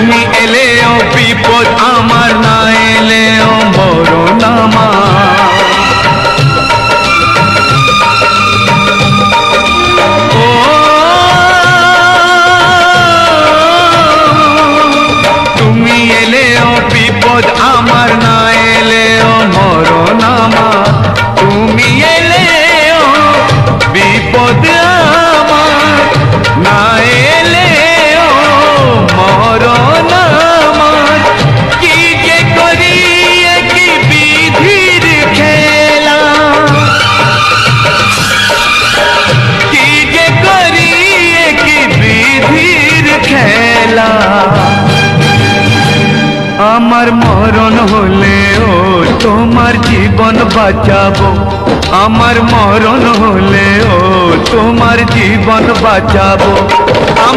তুমি এলেও বিপদ আমার না এলেও মরণ আমার। তুমি এলেও বিপদ আমার না আমার মরণ হলেও তোমার জীবন বাঁচাবো। আমার মরণ হলেও তোমার জীবন বাঁচাবো।